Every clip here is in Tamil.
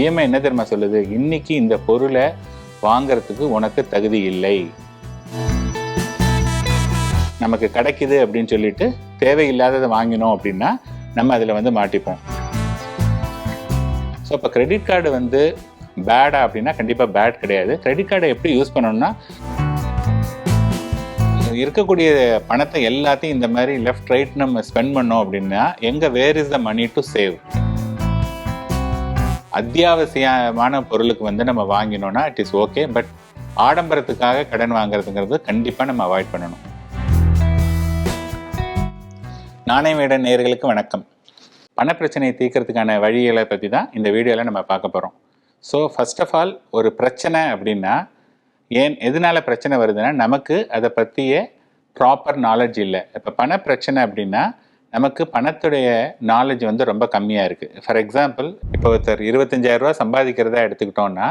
இஎம்ஐ என்ன தெரியுமா சொல்லுது? இன்னைக்கு இந்த பொருளை வாங்கறதுக்கு உனக்கு தகுதி இல்லை. நமக்கு கிடைக்குது அப்படின்னு சொல்லிட்டு தேவையில்லாததை வாங்கினோம் அப்படின்னா நம்ம அதில் வந்து மாட்டிப்போம். ஸோ இப்போ கிரெடிட் கார்டு வந்து பேடா அப்படின்னா கண்டிப்பாக பேட் கிடையாது. கிரெடிட் கார்டை எப்படி யூஸ் பண்ணணும்னா இருக்கக்கூடிய பணத்தை எல்லாத்தையும் இந்த மாதிரி லெஃப்ட் ரைட் நம்ம ஸ்பெண்ட் பண்ணோம் அப்படின்னா எங்கே where is the money to save அத்தியாவசியமான பொருளுக்கு வந்து நம்ம வாங்கினோம்னா இட் இஸ் ஓகே பட் ஆடம்பரத்துக்காக கடன் வாங்குறதுங்கிறது கண்டிப்பாக நம்ம அவாய்ட் பண்ணணும். நாணயமேடன் நேர்களுக்கு வணக்கம். பணப்பிரச்சனையை தீர்க்கறதுக்கான வழிகளை பற்றி தான் இந்த வீடியோவில் நம்ம பார்க்க போகிறோம் ஸோ ஃபர்ஸ்ட் ஆஃப் ஆல் ஒரு பிரச்சனை அப்படின்னா ஏன் எதனால் பிரச்சனை வருதுன்னா நமக்கு அதை பற்றிய ப்ராப்பர் நாலேஜ் இல்லை. இப்போ பண பிரச்சனை அப்படின்னா நமக்கு பணத்துடைய நாலேஜ் வந்து ரொம்ப கம்மியாக இருக்குது ஃபார் எக்ஸாம்பிள் இப்போ ஒருத்தர் இருபத்தஞ்சாயிரம் ரூபாய் சம்பாதிக்கிறதா எடுத்துக்கிட்டோம்னா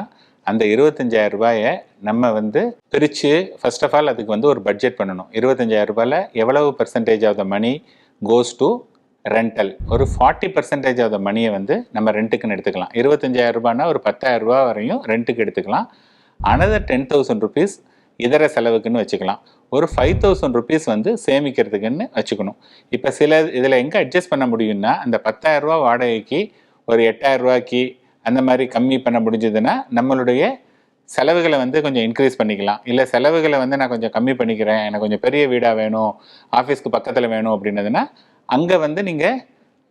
அந்த இருபத்தஞ்சாயிரம் ரூபாயை நம்ம வந்து பிரித்து ஃபர்ஸ்ட் ஆஃப் ஆல் அதுக்கு வந்து ஒரு பட்ஜெட் பண்ணணும். இருபத்தஞ்சாயிரம் ரூபாயில் எவ்வளவு percentage of the money goes to rental ஒரு ஃபார்ட்டி பர்சன்டேஜ் ஆஃப் த மணியை வந்து நம்ம ரெண்ட்டுக்குன்னு எடுத்துக்கலாம். இருபத்தஞ்சாயிரம் ரூபானா ஒரு பத்தாயிரம் ரூபா வரையும் ரெண்ட்டுக்கு எடுத்துக்கலாம். அனதர் டென் தௌசண்ட் ருபீஸ் இதர செலவுக்குன்னு வச்சுக்கலாம். ஒரு ஃபைவ் தௌசண்ட் ருபீஸ் வந்து சேமிக்கிறதுக்குன்னு வச்சுக்கணும். இப்போ சில இதில் எங்கே அட்ஜஸ்ட் பண்ண முடியும்னா அந்த பத்தாயிரம் ரூபா வாடகைக்கு ஒரு எட்டாயிரம் ரூபாய்க்கு அந்த மாதிரி கம்மி பண்ண முடிஞ்சதுன்னா நம்மளுடைய செலவுகளை வந்து கொஞ்சம் இன்க்ரீஸ் பண்ணிக்கலாம். இல்லை செலவுகளை வந்து நான் கொஞ்சம் கம்மி பண்ணிக்கிறேன் எனக்கு கொஞ்சம் பெரிய வீடாக வேணும் ஆஃபீஸ்க்கு பக்கத்தில் வேணும் அப்படின்னதுன்னா அங்கே வந்து நீங்கள்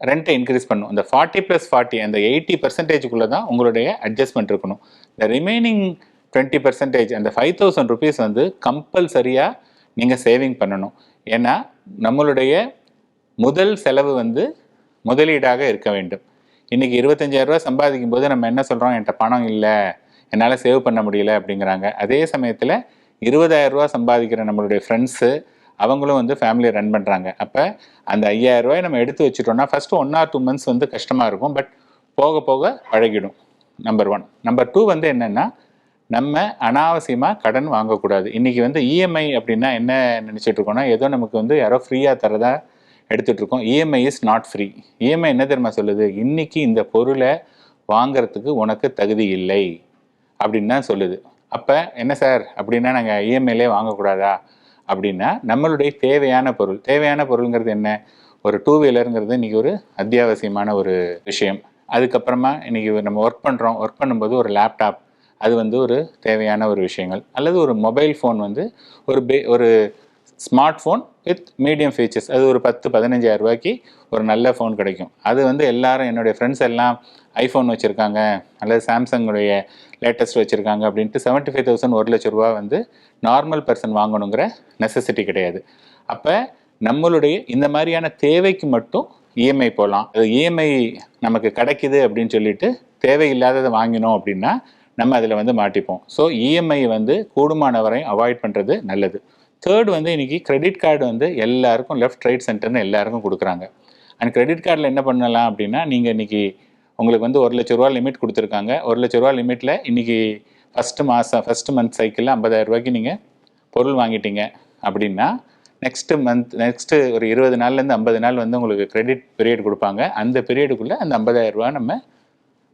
ரெண்ட்டை இன்க்ரீஸ் பண்ணும் அந்த ஃபார்ட்டி ப்ளஸ் ஃபார்ட்டி அந்த எயிட்டி பர்சன்டேஜுக்குள்ளே தான் உங்களுடைய அட்ஜஸ்ட்மெண்ட் இருக்கணும். இந்த ரிமைனிங் டுவெண்ட்டி பர்சன்டேஜ் அந்த ஃபைவ் தௌசண்ட் ருபீஸ் வந்து கம்பல்சரியாக நீங்கள் சேவிங் பண்ணணும். ஏன்னா நம்மளுடைய முதல் செலவு வந்து முதலீடாக இருக்க வேண்டும். இன்றைக்கி இருபத்தஞ்சாயிரம் ரூபாய் சம்பாதிக்கும் போது நம்ம என்ன சொல்கிறோம் என்கிட்ட பணம் இல்லை. என்னால் சேவ் பண்ண முடியல அப்படிங்கிறாங்க. அதே சமயத்தில் இருபதாயிரம் சம்பாதிக்கிற நம்மளுடைய ஃப்ரெண்ட்ஸு அவங்களும் வந்து ஃபேமிலியை ரன் பண்ணுறாங்க அப்போ அந்த ஐயாயிரம் நம்ம எடுத்து வச்சுட்டோம்னா first one or two months வந்து கஷ்டமாக இருக்கும். பட் போக போக பழகிடும். நம்பர் ஒன் நம்பர் டூ வந்து என்னென்னா நம்ம அனாவசியமாக கடன் வாங்கக்கூடாது. இன்றைக்கி வந்து இஎம்ஐ அப்படின்னா என்ன நினச்சிட்டு இருக்கோம்னா ஏதோ நமக்கு வந்து யாரோ ஃப்ரீயாக தரதா எடுத்துகிட்டு இருக்கோம். EMI is not free EMI என்ன தெரியுமா சொல்லுது? இன்றைக்கி இந்த பொருளை வாங்குறதுக்கு உனக்கு தகுதி இல்லை அப்படின்னு தான் சொல்லுது. அப்போ என்ன சார்? அப்படின்னா நாங்கள் இஎம்ஐலே வாங்கக்கூடாதா? அப்படின்னா நம்மளுடைய தேவையான பொருள். தேவையான பொருளுங்கிறது என்ன? ஒரு டூ வீலருங்கிறது இன்றைக்கி ஒரு அத்தியாவசியமான ஒரு விஷயம். அதுக்கப்புறமா இன்றைக்கி நம்ம ஒர்க் பண்ணுறோம் ஒர்க் பண்ணும்போது ஒரு லேப்டாப் அது வந்து ஒரு தேவையான ஒரு விஷயங்கள். அல்லது ஒரு மொபைல் ஃபோன் வந்து ஒரு பே ஒரு smart phone with medium features அது ஒரு பத்து பதினஞ்சாயிரம் ரூபாய்க்கு ஒரு நல்ல ஃபோன் கிடைக்கும். அது வந்து எல்லாரும் என்னுடைய ஃப்ரெண்ட்ஸ் எல்லாம் ஐஃபோன் வச்சுருக்காங்க அல்லது சாம்சங்குடைய லேட்டஸ்ட் வச்சுருக்காங்க அப்படின்ட்டு செவன்ட்டி ஃபைவ் தௌசண்ட் ஒரு லட்ச ரூபா வந்து நார்மல் பர்சன் வாங்கணுங்கிற நெசசிட்டி கிடையாது. அப்போ நம்மளுடைய இந்த மாதிரியான தேவைக்கு மட்டும் இஎம்ஐ போகலாம் அது இஎம்ஐ நமக்கு கிடைக்குது அப்படின்னு சொல்லிட்டு தேவையில்லாததை வாங்கினோம் அப்படின்னா நம்ம அதில் வந்து மாட்டிப்போம். ஸோ இஎம்ஐ வந்து கூடுமான வரையும் அவாய்ட் பண்ணுறது நல்லது. தேர்ட் வந்து இன்றைக்கி கிரெடிட் கார்டு வந்து எல்லாருக்கும் லெஃப்ட் ரைட் சென்டர்னு எல்லாருக்கும் கொடுக்குறாங்க. அண்ட் கிரெடிட் கார்டில் என்ன பண்ணலாம் அப்படின்னா நீங்கள் இன்றைக்கி உங்களுக்கு வந்து ஒரு லட்ச ரூபா லிமிட் கொடுத்துருக்காங்க. ஒரு லட்ச ரூபா லிமிட்டில் இன்றைக்கி ஃபஸ்ட்டு மாதம் ஃபஸ்ட்டு மந்த் சைக்கிளில் ஐம்பதாயிரம் ரூபாய்க்கு நீங்கள் பொருள் வாங்கிட்டீங்க அப்படின்னா நெக்ஸ்ட்டு மந்த் நெக்ஸ்ட்டு ஒரு இருபது நாள்லேருந்து ஐம்பது நாள் வந்து உங்களுக்கு கிரெடிட் பீரியட் கொடுப்பாங்க. அந்த பீரியடுக்குள்ளே அந்த ஐம்பதாயிரம் ரூபா நம்ம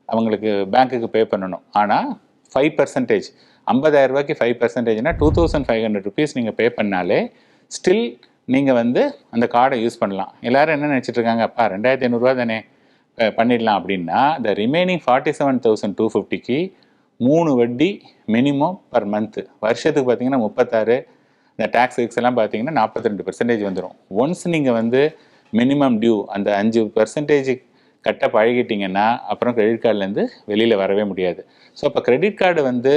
அவங்களுக்கு பேங்க்குக்கு பே பண்ணணும். ஆனால் ஃபைவ் பர்சன்டேஜ் ஐம்பதாயிரம் ரூபாய்க்கு five பர்சன்டேஜ்னா two thousand five hundred rupees நீங்கள் பே பண்ணாலே ஸ்டில் நீங்கள் வந்து அந்த கார்டை யூஸ் பண்ணலாம். எல்லோரும் என்ன நினச்சிட்டு இருக்காங்க? அப்பா ரெண்டாயிரத்தி ஐநூறுரூவா தானே பண்ணிடலாம் அப்படின்னா இந்த remaining forty seven thousand two ஃபிஃப்டிக்கு மூணு வட்டி மினிமம் பர் மந்த்து வருஷத்துக்கு பார்த்தீங்கன்னா முப்பத்தாறு இந்த டேக்ஸ் கிக்ஸ் எல்லாம் பார்த்தீங்கன்னா நாற்பத்தி ரெண்டு பர்சன்டேஜ் வந்துடும் ஒன்ஸ் நீங்கள் வந்து மினிமம் டியூ அந்த அஞ்சு பர்சன்டேஜ் கட்ட பழகிட்டிங்கன்னா அப்புறம் கிரெடிட் கார்டுலேருந்து வெளியில் வரவே முடியாது. ஸோ அப்போ கிரெடிட் கார்டு வந்து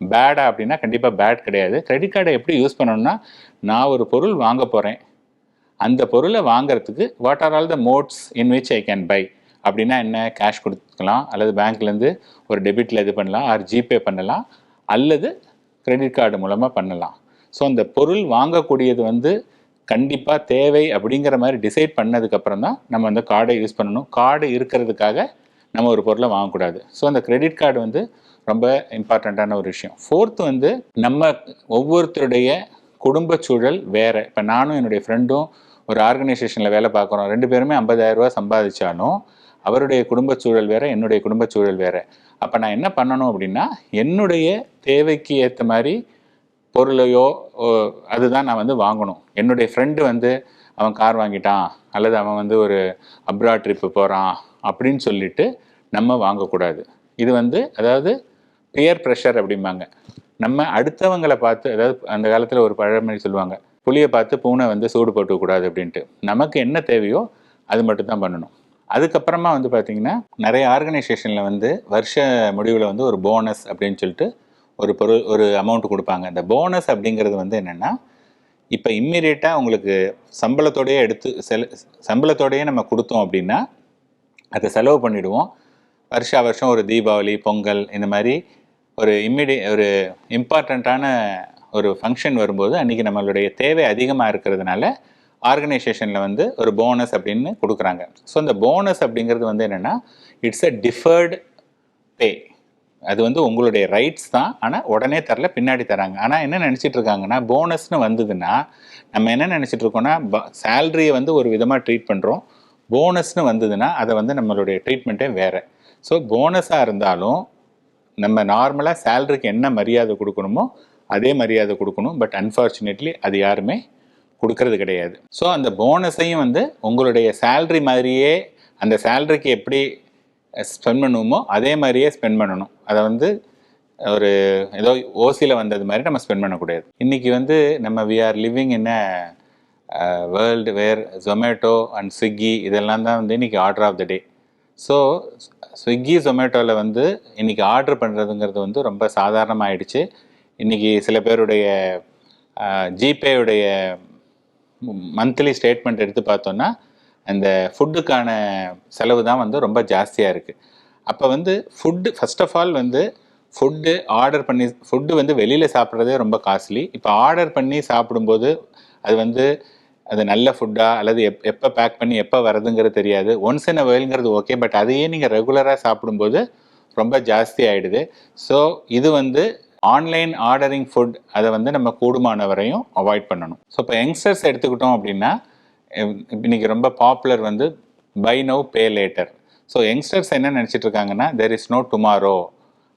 பேடா அப்படின்னா கண்டிப்பாக பேட் கிடையாது. கிரெடிட் கார்டை எப்படி யூஸ் பண்ணணும்னா நான் ஒரு பொருள் வாங்க போகிறேன் அந்த பொருளை வாங்குறதுக்கு what are all the modes in which I can buy அப்படின்னா என்ன? கேஷ் கொடுத்துக்கலாம் அல்லது பேங்க்லேருந்து ஒரு டெபிட்டில் இது பண்ணலாம் ஆர் ஜிபே பண்ணலாம் அல்லது கிரெடிட் கார்டு மூலமாக பண்ணலாம். ஸோ அந்த பொருள் வாங்கக்கூடியது வந்து கண்டிப்பாக தேவை அப்படிங்கிற மாதிரி டிசைட் பண்ணதுக்கப்புறம் தான் நம்ம அந்த கார்டை யூஸ் பண்ணணும். கார்டு இருக்கிறதுக்காக நம்ம ஒரு பொருளை வாங்கக்கூடாது. ஸோ அந்த கிரெடிட் கார்டு வந்து ரொம்ப இம்பார்ட்டண்ட்டான ஒரு விஷயம். ஃபோர்த்து வந்து நம்ம ஒவ்வொருத்தருடைய குடும்ப சூழல் வேறு. இப்போ நானும் என்னுடைய ஃப்ரெண்டும் ஒரு ஆர்கனைசேஷனில் வேலை பார்க்குறோம். ரெண்டு பேருமே 50000 சம்பாதிச்சாலும் அவருடைய குடும்ப சூழல் வேறு என்னுடைய குடும்ப சூழல் வேறு. அப்போ நான் என்ன பண்ணணும் அப்படின்னா என்னுடைய தேவைக்கு ஏற்ற மாதிரி பொருளையோ அதுதான் நான் வந்து வாங்கணும். என்னுடைய ஃப்ரெண்டு வந்து அவன் கார் வாங்கிட்டான் அல்லது அவன் வந்து ஒரு அப்ராட் ட்ரிப்பு போகிறான் அப்படின்னு சொல்லிட்டு நம்ம வாங்கக்கூடாது. இது வந்து அதாவது பியர் ப்ரெஷர் அப்படிம்பாங்க. நம்ம அடுத்தவங்களை பார்த்து அதாவது அந்த காலத்தில் ஒரு பழமொழி சொல்லுவாங்க புளியை பார்த்து பூனை வந்து சூடு போட்டுக்கூடாது அப்படின்ட்டு. நமக்கு என்ன தேவையோ அது மட்டும் தான் பண்ணணும். அதுக்கப்புறமா வந்து பார்த்திங்கன்னா நிறைய ஆர்கனைசேஷனில் வந்து வருஷ முடிவில் வந்து ஒரு போனஸ் அப்படின்னு சொல்லிட்டு ஒரு பொருள் ஒரு அமௌண்ட் கொடுப்பாங்க. அந்த போனஸ் அப்படிங்கிறது வந்து என்னென்னா இப்போ இம்மிடியேட்டாக உங்களுக்கு சம்பளத்தோடையே எடுத்து செல சம்பளத்தோடையே நம்ம கொடுத்தோம் அப்படின்னா அதை செலவு பண்ணிவிடுவோம் வருஷா வருஷம் ஒரு தீபாவளி பொங்கல் இந்த மாதிரி ஒரு இம்மிடியே ஒரு இம்பார்ட்டண்ட்டான ஒரு ஃபங்க்ஷன் வரும்போது அன்றைக்கி நம்மளுடைய தேவை அதிகமாக இருக்கிறதுனால ஆர்கனைசேஷனில் வந்து ஒரு போனஸ் அப்படின்னு கொடுக்குறாங்க. ஸோ அந்த போனஸ் அப்படிங்கிறது வந்து என்னென்னா இட்ஸ் அ டிஃபர்டு பே அது வந்து உங்களுடைய ரைட்ஸ் தான். ஆனால் உடனே தரல பின்னாடி தராங்க. ஆனால் என்ன நினச்சிட்டு இருக்காங்கன்னா போனஸ்னு வந்ததுன்னா நம்ம என்ன நினச்சிட்டு இருக்கோம்னா சேலரியை வந்து ஒரு விதமாக ட்ரீட் பண்ணுறோம் போனஸ்னு வந்ததுன்னா அதை வந்து நம்மளுடைய ட்ரீட்மெண்ட்டே வேறு. ஸோ போனஸாக இருந்தாலும் நம்ம நார்மலாக சேலரிக்கு என்ன மரியாதை கொடுக்கணுமோ அதே மரியாதை கொடுக்கணும். பட் அன்ஃபார்ச்சுனேட்லி அது யாருமே கொடுக்கறது கிடையாது. ஸோ அந்த போனஸையும் வந்து உங்களுடைய சேல்ரி மாதிரியே அந்த சேல்ரிக்கு எப்படி ஸ்பெண்ட் பண்ணுவோமோ அதே மாதிரியே ஸ்பெண்ட் பண்ணணும். அதை வந்து ஒரு ஏதோ ஓசியில் வந்தது மாதிரி நம்ம ஸ்பெண்ட் பண்ணக்கூடாது. இன்றைக்கி வந்து நம்ம we are living in world where Zomato and Swiggy இதெல்லாம் தான் வந்து இன்றைக்கி order of the day so Swiggy ஜொமேட்டோவில் வந்து இன்றைக்கி ஆர்டர் பண்ணுறதுங்கிறது வந்து ரொம்ப சாதாரணமாகிடுச்சு இன்றைக்கி சில பேருடைய ஜிபேயுடைய மந்த்லி ஸ்டேட்மெண்ட் எடுத்து பார்த்தோன்னா அந்த ஃபுட்டுக்கான செலவு தான் வந்து ரொம்ப ஜாஸ்தியாக இருக்குது அப்போ வந்து ஃபுட்டு ஃபர்ஸ்ட் ஆஃப் ஆல் வந்து ஃபுட்டு ஆர்டர் பண்ணி ஃபுட்டு வந்து வெளியில் சாப்பிட்றதே ரொம்ப காஸ்ட்லி இப்போ ஆர்டர் பண்ணி சாப்பிடும்போது அது வந்து அது நல்ல ஃபுட்டா அல்லது எப் எப்போ பேக் பண்ணி எப்போ வரதுங்கிறது தெரியாது. ஒன்ஸ் இன் அ வேல்ங்கிறது ஓகே பட் அதையே நீங்கள் ரெகுலராக சாப்பிடும்போது ரொம்ப ஜாஸ்தி ஆகிடுது ஸோ இது வந்து ஆன்லைன் ஆர்டரிங் ஃபுட் அதை வந்து நம்ம கூடுமான வரையும் அவாய்ட் பண்ணணும். ஸோ இப்போ யங்ஸ்டர்ஸ் எடுத்துக்கிட்டோம் அப்படின்னா இன்னைக்கு ரொம்ப பாப்புலர் வந்து buy now pay later so youngsters என்ன நினச்சிட்டு இருக்காங்கன்னா தெர் இஸ் நோ டுமாரோ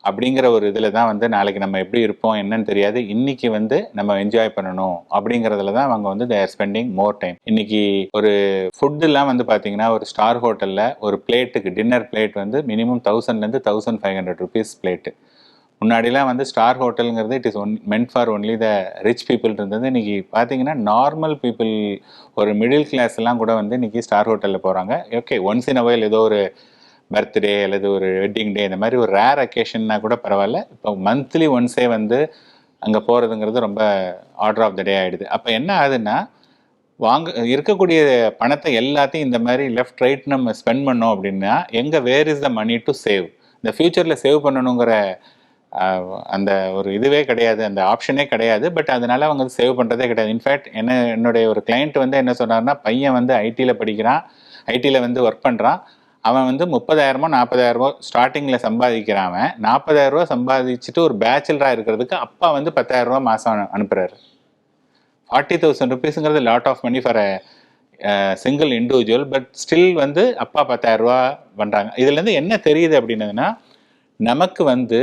அப்படிங்கிற ஒரு இதில் தான் வந்து நாளைக்கு நம்ம எப்படி இருப்போம் என்னன்னு தெரியாது. இன்னைக்கு வந்து நம்ம என்ஜாய் பண்ணணும் அப்படிங்கிறதுல தான் அவங்க வந்து தேர் ஸ்பெண்டிங் மோர் டைம் இன்னைக்கு ஒரு ஃபுட்டுலாம் வந்து பார்த்தீங்கன்னா ஒரு ஸ்டார் ஹோட்டலில் ஒரு பிளேட்டுக்கு டின்னர் பிளேட் வந்து மினிமம் தௌசண்ட்லேருந்து thousand five hundred rupees plate முன்னாடிலாம் வந்து star ஹோட்டலுங்கிறது it is one meant for only the rich people இருந்தது. இன்றைக்கி பார்த்தீங்கன்னா நார்மல் பீப்புள் ஒரு மிடில் கிளாஸ்லாம் எல்லாம் கூட வந்து இன்றைக்கி ஸ்டார் ஹோட்டலில் போகிறாங்க ஓகே ஒன்ஸ் இன் அவைல் ஏதோ ஒரு பர்த்டே அல்லது ஒரு வெட்டிங் டே இந்த மாதிரி ஒரு ரேர் அக்கேஷன்னா கூட பரவாயில்ல. இப்போ மந்த்லி ஒன்ஸே வந்து அங்கே போகிறதுங்கிறது ரொம்ப ஆர்டர் ஆஃப் த டே ஆகிடுது அப்போ என்ன ஆகுதுன்னா வாங்க இருக்கக்கூடிய பணத்தை எல்லாத்தையும் இந்த மாதிரி லெஃப்ட் ரைட் நம்ம ஸ்பெண்ட் பண்ணோம் அப்படின்னா எங்கே where is the money to save இந்த ஃப்யூச்சரில் சேவ் பண்ணணுங்கிற அந்த ஒரு இதுவே கிடையாது அந்த ஆப்ஷனே கிடையாது பட் அதனால அவங்க சேவ் பண்ணுறதே கிடையாது. இன்ஃபேக்ட் என்ன என்னுடைய ஒரு கிளைண்ட் வந்து என்ன சொன்னார்னா பையன் வந்து ஐடியில் படிக்கிறான் ஐடியில் வந்து ஒர்க் பண்ணுறான் அவன் வந்து முப்பதாயிரமோ நாற்பதாயிரமோ ஸ்டார்டிங்கில் சம்பாதிக்கிறான் அவன். நாற்பதாயிரரூவா சம்பாதிச்சுட்டு ஒரு பேச்சுலராக இருக்கிறதுக்கு அப்பா வந்து பத்தாயிரரூவா மாதம் அனுப்புகிறாரு forty thousand ருபீஸுங்கிறது lot of money for a single individual but still வந்து அப்பா பத்தாயிரரூவா பண்ணுறாங்க இதுலேருந்து என்ன தெரியுது அப்படின்னதுன்னா நமக்கு வந்து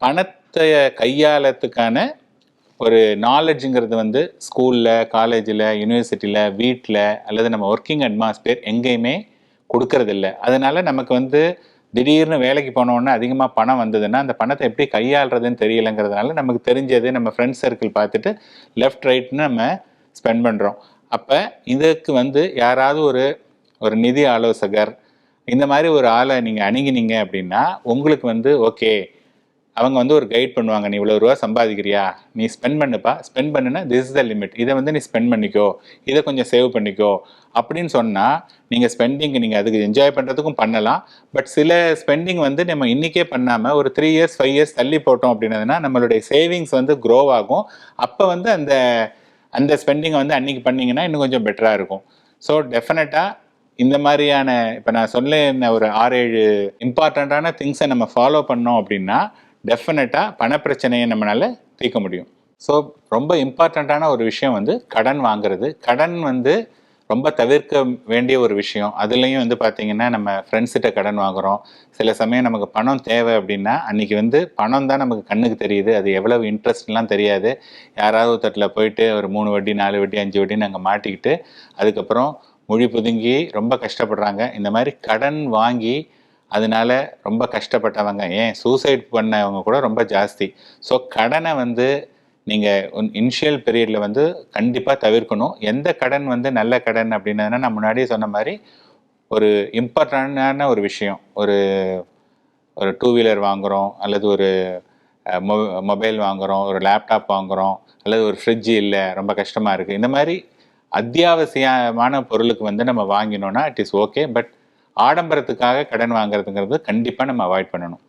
பணத்தை கையாளத்துக்கான ஒரு நாலேஜுங்கிறது வந்து ஸ்கூலில் காலேஜில் யூனிவர்சிட்டியில் வீட்டில் அல்லது நம்ம ஒர்க்கிங் அட்மாஸ்பியர் எங்கேயுமே கொடுக்கறதில்ல. அதனால நமக்கு வந்து திடீர்னு வேலைக்கு போனோடனே அதிகமாக பணம் வந்ததுன்னா அந்த பணத்தை எப்படி கையாளுறதுன்னு தெரியலைங்கிறதுனால நமக்கு தெரிஞ்சது நம்ம ஃப்ரெண்ட்ஸ் சர்க்கிள் பார்த்துட்டு லெஃப்ட் ரைட்னு நம்ம ஸ்பெண்ட் பண்ணுறோம் அப்போ இதுக்கு வந்து யாராவது ஒரு ஒரு நிதி ஆலோசகர் இந்த மாதிரி ஒரு ஆளை நீங்கள் அணுகினீங்க அப்படின்னா உங்களுக்கு வந்து ஓகே அவங்க வந்து ஒரு கைட் பண்ணுவாங்க நீ இவ்வளோ ரூபா சம்பாதிக்கிறியா? நீ ஸ்பெண்ட் பண்ணுப்பா. ஸ்பெண்ட் பண்ணுனா திஸ் இஸ் த லிமிட் இதை வந்து நீ ஸ்பெண்ட் பண்ணிக்கோ. இதை கொஞ்சம் சேவ் பண்ணிக்கோ. அப்படின்னு சொன்னால் நீங்கள் ஸ்பெண்டிங் நீங்கள் அதுக்கு என்ஜாய் பண்ணுறதுக்கும் பண்ணலாம். பட் சில ஸ்பெண்டிங் வந்து நம்ம இன்றைக்கே பண்ணாமல் ஒரு த்ரீ இயர்ஸ் ஃபைவ் இயர்ஸ் தள்ளி போட்டோம் அப்படின்னதுன்னா நம்மளுடைய சேவிங்ஸ் வந்து க்ரோ ஆகும். அப்போ வந்து அந்த அந்த ஸ்பெண்டிங்கை வந்து அன்றைக்கி பண்ணிங்கன்னா இன்னும் கொஞ்சம் பெட்டராக இருக்கும். ஸோ டெஃபினட்டாக இந்த மாதிரியான இப்போ நான் சொல்ல ஒரு ஆறு ஏழு இம்பார்ட்டண்ட்டான திங்ஸை நம்ம ஃபாலோ பண்ணோம் அப்படின்னா டெஃபினட்டாக பணப்பிரச்சனையை நம்மளால தீர்க்க முடியும். ஸோ ரொம்ப இம்பார்ட்டண்ட்டான ஒரு விஷயம் வந்து கடன் வாங்குறது. கடன் வந்து ரொம்ப தவிர்க்க வேண்டிய ஒரு விஷயம். அதுலேயும் வந்து பார்த்தீங்கன்னா நம்ம ஃப்ரெண்ட்ஸ்கிட்ட கடன் வாங்குறோம். சில சமயம் நமக்கு பணம் தேவை அப்படின்னா அன்றைக்கி வந்து பணம் தான் நமக்கு கண்ணுக்கு தெரியுது. அது எவ்வளவு இன்ட்ரெஸ்ட்லாம் தெரியாது. யாராவது ஒருத்தட்டில் போயிட்டு ஒரு மூணு வட்டி நாலு வட்டி அஞ்சு வட்டி நாங்கள் மாட்டிக்கிட்டு அதுக்கப்புறம் மொழி புதுங்கி ரொம்ப கஷ்டப்படுறாங்க. இந்த மாதிரி கடன் வாங்கி அதனால ரொம்ப கஷ்டப்பட்டவங்க ஏன் சூசைட் பண்ணவங்க கூட ரொம்ப ஜாஸ்தி. ஸோ கடனை வந்து நீங்கள் இனிஷியல் பீரியடில் வந்து கண்டிப்பாக தவிர்க்கணும். எந்த கடன் வந்து நல்ல கடன் அப்படின்னதுன்னா நான் முன்னாடியே சொன்ன மாதிரி ஒரு இம்பார்ட்டண்டான ஒரு விஷயம். ஒரு ஒரு டூ வீலர் வாங்குகிறோம் அல்லது ஒரு மொ மொபைல் வாங்குகிறோம் ஒரு லேப்டாப் வாங்குகிறோம் அல்லது ஒரு ஃப்ரிட்ஜ் இல்லை ரொம்ப கஷ்டமாக இருக்குது இந்த மாதிரி அத்தியாவசியமான பொருளுக்கு வந்து நம்ம வாங்கினோன்னா இட் இஸ் ஓகே பட் ஆடம்பரத்துக்காக கடன் வாங்குறதுங்கிறது கண்டிப்பாக நம்ம அவாய்ட் பண்ணணும்.